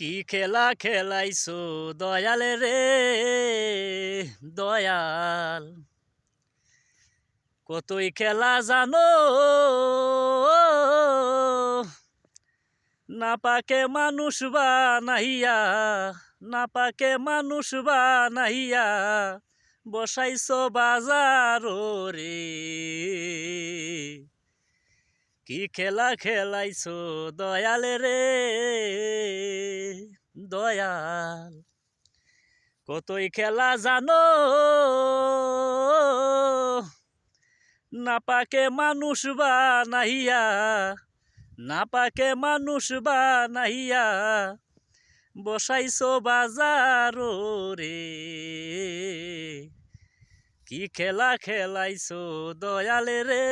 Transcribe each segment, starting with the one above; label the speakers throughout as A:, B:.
A: কি খেলা খেলাইছো, দয়াল রে? দয়াল। কতই খেলা জানো? না পাকে মানুষ বা নাহিয়া না পাকে মানুষ বা নাহিয়া বসাইছো বাজার রে। কি খেলা খেলাইছো, দয়াল রে? দয়াল, কতই খেলা জানো? না পাকে মানুষ বা নাহিয়া না পাকে মানুষ বা নাহিয়া বসাইছো বাজার রে। কি খেলা খেলাইছো দয়াল রে?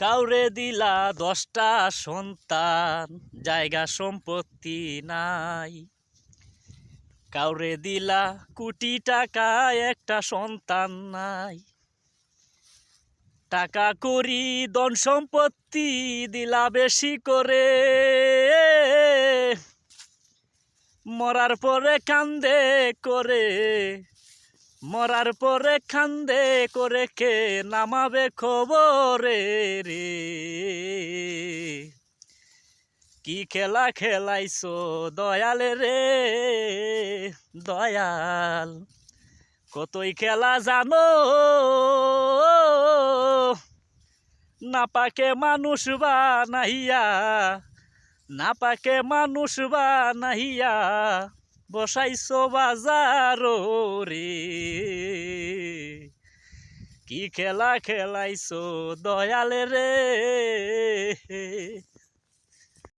A: কাউরে দিলা দশটা সন্তান, জায়গা সম্পত্তি নাই। কাউরে দিলা কোটি টাকা একটা সন্তান নাই। টাকা করি ধন সম্পত্তি দিলা বেশি করে। মরার পরে কান্দে করে। মরার পরে খান্দে করে কে নামাবে খবরে রে? কি খেলা খেলাইছো দয়াল রে? দয়াল, কতই খেলা জানো? না পাকে মানুষ বানাইয়া না পাকে মানুষ বানাইয়া বসাইছো বাজার রে। কি খেলা খেলাইছো দয়াল রে।